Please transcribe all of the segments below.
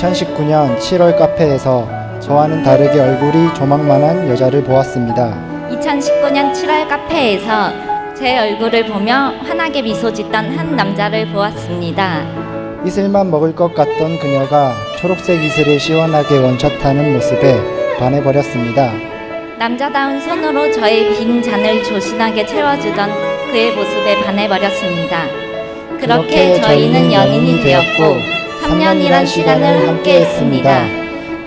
2019년 7월 카페에서 저와는 다르게 얼굴이 조망만한 여자를 보았습니다. 2019년 7월 카페에서 제 얼굴을 보며 환하게 미소 짓던 한 남자를 보았습니다. 이슬만 먹을 것 같던 그녀가 초록색 이슬을 시원하게 원샷하는 모습에 반해버렸습니다. 남자다운 손으로 저의 빈 잔을 조신하게 채워주던 그의 모습에 반해버렸습니다. 그렇게 저희는 연인이 되었고 3년이란 시간을 함께했습니다.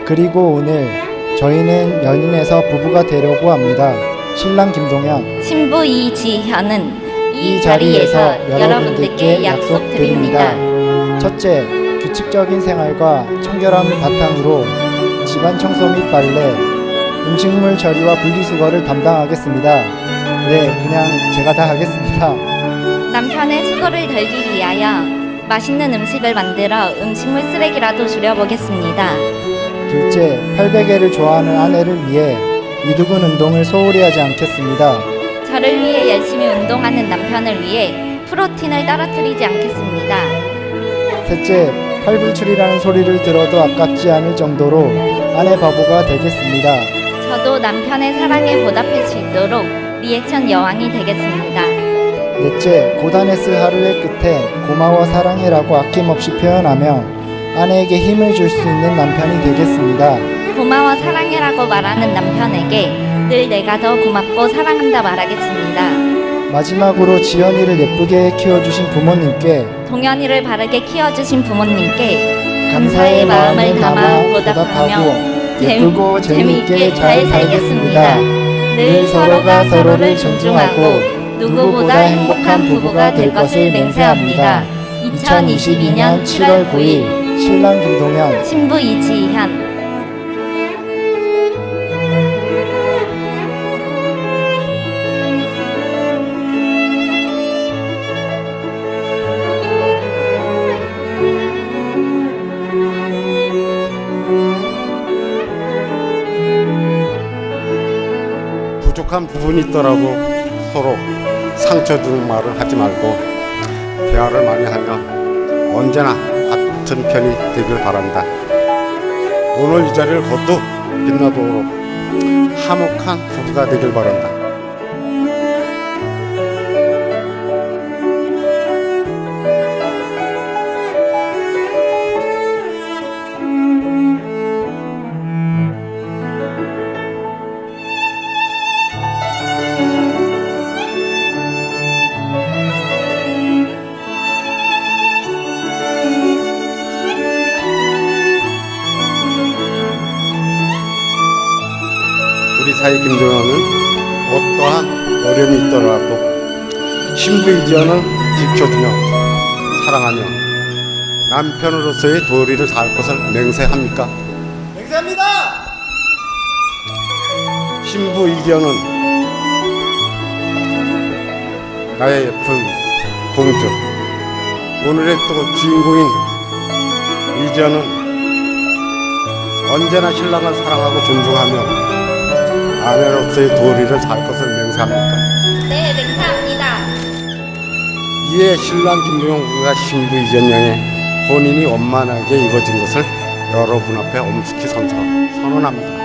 그리고 오늘 저희는 연인에서 부부가 되려고 합니다. 신랑 김동현 신부 이지현은 이이 자리에서 자리에서 여러분들께 약속드립니다. 첫째, 규칙적인 생활과 청결함을 바탕으로 집안 청소 및 빨래, 음식물 처리와 분리수거를 담당하겠습니다. 네, 그냥 제가 다 하겠습니다. 남편의 수고를 덜기 위하여 맛있는 음식을 만들어 음식물 쓰레기라도 줄여보겠습니다. 둘째, 800회를 좋아하는 아내를 위해 이두근 운동을 소홀히 하지 않겠습니다. 저를 위해 열심히 운동하는 남편을 위해 프로틴을 떨어뜨리지 않겠습니다. 셋째, 팔불출이라는 소리를 들어도 아깝지 않을 정도로 아내 바보가 되겠습니다. 저도 남편의 사랑에 보답할 수 있도록 리액션 여왕이 되겠습니다. 넷째, 고단했을 하루의 끝에 고마워 사랑해라고 아낌없이 표현하며 아내에게 힘을 줄 수 있는 남편이 되겠습니다. 고마워 사랑해라고 말하는 남편에게 늘 내가 더 고맙고 사랑한다 말하겠습니다. 마지막으로 지연이를 예쁘게 키워주신 부모님께 동현이를 바르게 키워주신 부모님께 감사의 마음을 담아 보답하며 예쁘고 재미있게 잘 살겠습니다. 늘 서로가 서로를 존중하고 누구보다 행복한 부부가 될 것을 맹세합니다. 2022년 7월 9일 신랑 김동현. 신부 이지현. 부족한 부분이 있더라도 서로 상처 주는 말을 하지 말고 대화를 많이 하면 언제나 같은 편이 되길 바랍니다. 오늘 이 자리를 거듭 빛나도록 화목한 부부가 되길 바란다. 사이 김정은은 어떠한 어려움이 있더라도 신부 이지연을 지켜주며 사랑하며 남편으로서의 도리를 다할 것을 맹세합니까? 맹세합니다. 신부 이지연은 나의 예쁜 공주 오늘의 또 주인공인 이지연은 언제나 신랑을 사랑하고 존중하며 아내로서의 도리를 다할 것을 맹세합니까? 네 맹세합니다. 이에 신랑 김동영과 신부 이전 양의 혼인이 원만하게 이루어진 것을 여러분 앞에 엄숙히 선서- 선언합니다.